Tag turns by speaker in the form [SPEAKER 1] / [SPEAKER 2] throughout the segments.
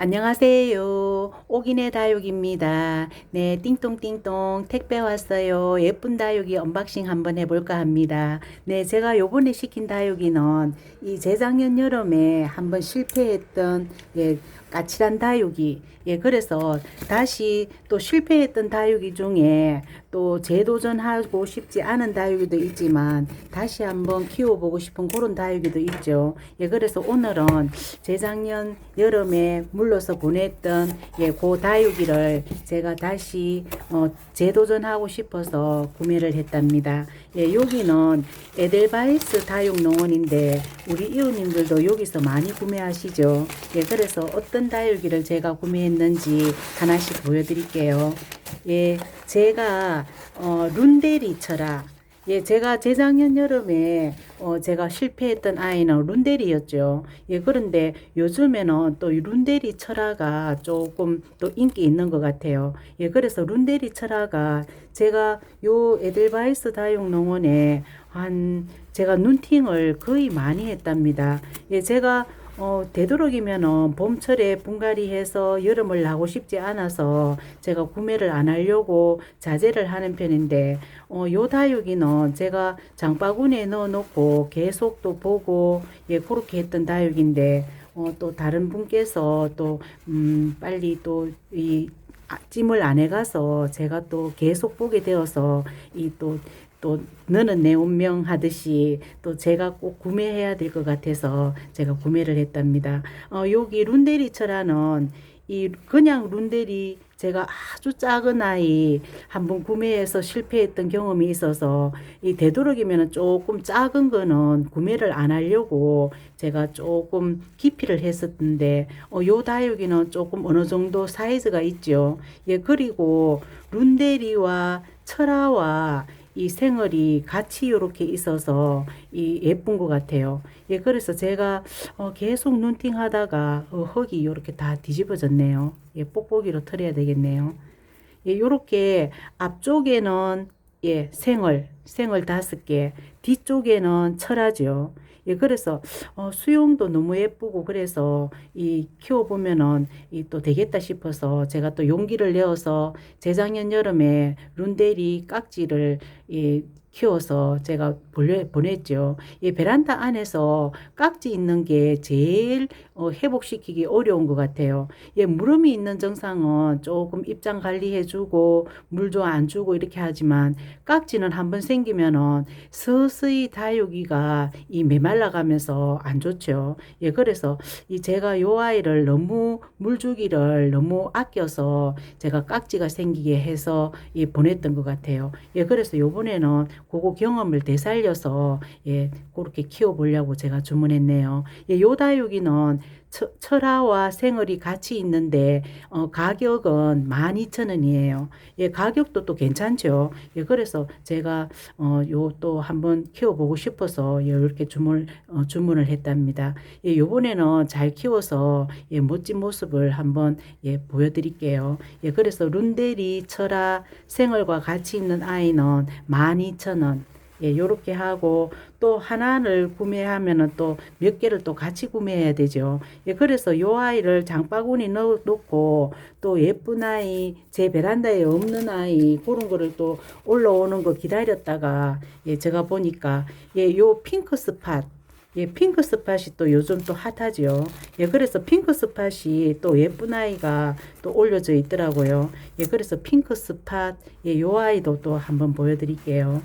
[SPEAKER 1] 안녕하세요. 오기네 다육입니다. 네, 띵동띵동 택배 왔어요. 예쁜 다육이 언박싱 한번 해볼까 합니다. 네, 제가 요번에 시킨 다육이는 이 재작년 여름에 한번 실패했던 예, 까칠한 다육이 예, 그래서 다시 또 실패했던 다육이 중에 또 재도전하고 싶지 않은 다육이도 있지만 다시 한번 키워보고 싶은 그런 다육이도 있죠. 예, 그래서 오늘은 재작년 여름에 물러서 보냈던 예, 그 다육이를 제가 다시 어, 재도전하고 싶어서 구매를 했답니다. 예, 여기는 에델바이스 다육 농원인데 우리 이웃님들도 여기서 많이 구매하시죠. 예, 그래서 어떤 다육이를 제가 구매했는지 하나씩 보여드릴게요. 예, 제가 어, 룬데리 철학 예, 제가 재작년 여름에 어, 제가 실패했던 아이는 룬데리였죠. 예, 그런데 요즘에는 또이 룬데리 철화가 조금 또 인기 있는 것 같아요. 예, 그래서 룬데리 철화가 제가 요 에델바이스 다육농원에 한 제가 눈팅을 거의 많이 했답니다. 예, 제가 어, 되도록이면은 봄철에 분갈이해서 여름을 나고 싶지 않아서 제가 구매를 안 하려고 자제를 하는 편인데, 어, 요 다육이는 제가 장바구니에 넣어 놓고 계속 또 보고, 예, 그렇게 했던 다육인데, 어, 또 다른 분께서 또, 음, 빨리 또, 이, 아, 찜을 안 해가서 제가 또 계속 보게 되어서 이 또 또 너는 내 운명 하듯이 또 제가 꼭 구매해야 될 것 같아서 제가 구매를 했답니다. 어, 여기 룬데리처라는 이 그냥 룬데리 제가 아주 작은 아이 한번 구매해서 실패했던 경험이 있어서 이 되도록이면 조금 작은 거는 구매를 안 하려고 제가 조금 기피를 했었는데 어, 요 다육이는 조금 어느 정도 사이즈가 있죠. 예, 그리고 룬데리와 철화와 이 생얼이 같이 이렇게 있어서 이 예쁜 것 같아요. 예, 그래서 제가 어, 계속 눈팅 하다가 어, 흙이 이렇게 다 뒤집어졌네요. 예, 뽁뽁이로 털어야 되겠네요. 예, 요렇게 앞쪽에는 예, 생얼, 생얼 다섯 개, 뒤쪽에는 철하죠. 예, 그래서 어, 수용도 너무 예쁘고 그래서 이 키워 보면은 이 또 되겠다 싶어서 제가 또 용기를 내어서 재작년 여름에 룬데리 깍지를 이 키워서 제가 보냈죠. 이 베란다 안에서 깍지 있는 게 제일 어, 회복시키기 어려운 것 같아요. 예, 무름이 있는 정상은 조금 입장 관리해주고 물도 안 주고 이렇게 하지만 깍지는 한번 생기면은 서서히 다육이가 이 메말라가면서 안 좋죠. 예, 그래서 이 제가 요 아이를 너무 물 주기를 너무 아껴서 제가 깍지가 생기게 해서 예, 보냈던 것 같아요. 예, 그래서 요번 에는 그거 경험을 되살려서 예, 그렇게 키워보려고 제가 주문했네요. 예, 요 다육이는 처, 철화와 생얼이 같이 있는데 어, 가격은 12,000원이에요. 예, 가격도 또 괜찮죠. 예, 그래서 제가 어, 요 또 한번 키워보고 싶어서 예, 이렇게 주문 어, 주문을 했답니다. 예, 요번에는 잘 키워서 예, 멋진 모습을 한번 예, 보여드릴게요. 예, 그래서 룬데리 철화 생얼과 같이 있는 아이는 12,000원. 예, 요렇게 하고 또 하나를 구매하면은 또 몇 개를 또 같이 구매해야 되죠. 예, 그래서 요 아이를 장바구니 넣어 놓고 또 예쁜 아이, 제 베란다에 없는 아이 그런 거를 또 올라오는 거 기다렸다가 예, 제가 보니까 예, 요 핑크 스팟 예, 핑크 스팟이 또 요즘 또 핫하죠. 예, 그래서 핑크 스팟이 또 예쁜 아이가 또 올려져 있더라고요. 예, 그래서 핑크 스팟, 예, 요 아이도 또 한번 보여드릴게요.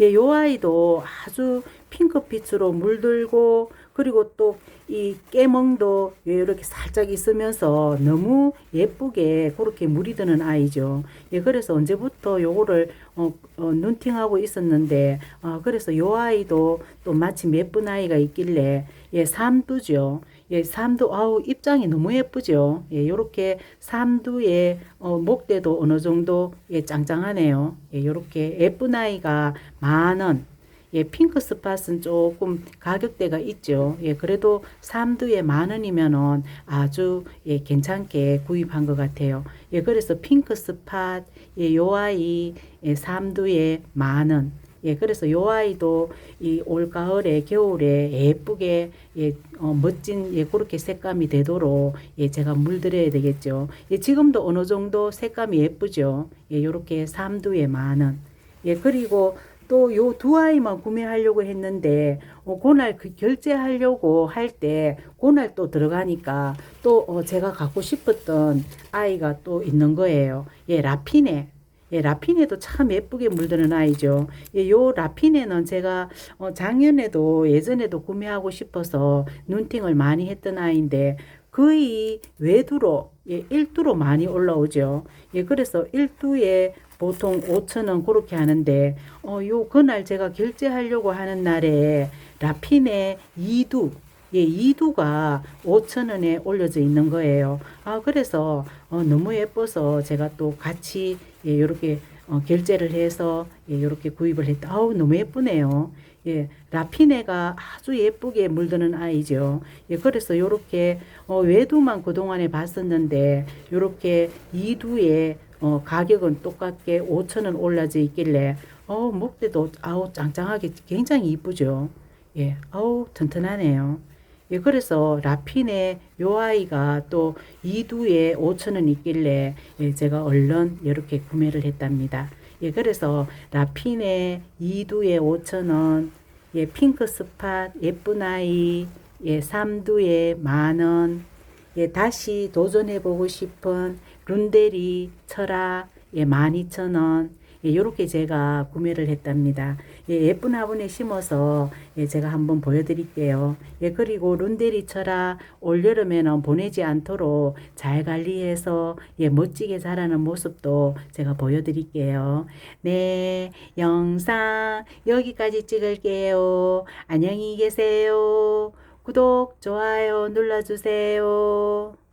[SPEAKER 1] 예, 요 아이도 아주 핑크빛으로 물들고 그리고 또 이 깨멍도 이렇게 살짝 있으면서 너무 예쁘게 그렇게 물이 드는 아이죠. 예, 그래서 언제부터 요거를 어, 어, 눈팅하고 있었는데 어, 그래서 요 아이도 또 마침 예쁜 아이가 있길래 예, 삼두죠. 예, 삼두, 아우, 입장이 너무 예쁘죠. 예, 요렇게 삼두의 어, 목대도 어느 정도 예, 짱짱하네요. 예, 요렇게 예쁜 아이가 만 원. 예, 핑크 스팟은 조금 가격대가 있죠. 예, 그래도 삼두에 만 원이면은 아주 예, 괜찮게 구입한 것 같아요. 예, 그래서 핑크 스팟, 예, 요 아이, 예, 삼두에 만 원. 예, 그래서 요 아이도 이 올 가을에 겨울에 예쁘게 예, 어, 멋진 예, 그렇게 색감이 되도록 예, 제가 물들여야 되겠죠. 예, 지금도 어느 정도 색감이 예쁘죠. 예, 요렇게 삼두에 만원. 예, 그리고 또 요 두 아이만 구매하려고 했는데 어, 그날 그 결제하려고 할때 그날 또 들어가니까 또 어, 제가 갖고 싶었던 아이가 또 있는 거예요. 예, 라피네. 예, 라피네도 참 예쁘게 물드는 아이죠. 예, 요 라피네는 제가 어, 작년에도 예전에도 구매하고 싶어서 눈팅을 많이 했던 아이인데 거의 외두로 예, 일두로 많이 올라오죠. 예, 그래서 일두에 보통 5천 원 그렇게 하는데 어, 요 그날 제가 결제하려고 하는 날에 라피네 2두 예, 2두가 5천 원에 올려져 있는 거예요. 아, 그래서 어, 너무 예뻐서 제가 또 같이 예, 요렇게 어, 결제를 해서 예, 요렇게 구입을 했다. 아우, 너무 예쁘네요. 예, 라피네가 아주 예쁘게 물드는 아이죠. 예, 그래서 요렇게 어, 외두만 그동안에 봤었는데 요렇게 이두에 어, 가격은 똑같게 5천 원 올라져 있길래 어, 목대도 아우 짱짱하게 굉장히 이쁘죠. 예, 아우 튼튼하네요. 예, 그래서 라핀의 요 아이가 또 이두에 5천 원 있길래 예, 제가 얼른 이렇게 구매를 했답니다. 예, 그래서 라핀의 이두에 5천 원, 예, 핑크 스팟 예쁜 아이, 예, 삼두에 만 원, 예, 다시 도전해 보고 싶은 룬데리 철학 예, 12,000원. 예, 요렇게 제가 구매를 했답니다. 예, 예쁜 화분에 심어서 예, 제가 한번 보여드릴게요. 예, 그리고 룬데리 철학 올여름에는 보내지 않도록 잘 관리해서 예, 멋지게 자라는 모습도 제가 보여드릴게요. 네, 영상 여기까지 찍을게요. 안녕히 계세요. 구독, 좋아요 눌러주세요.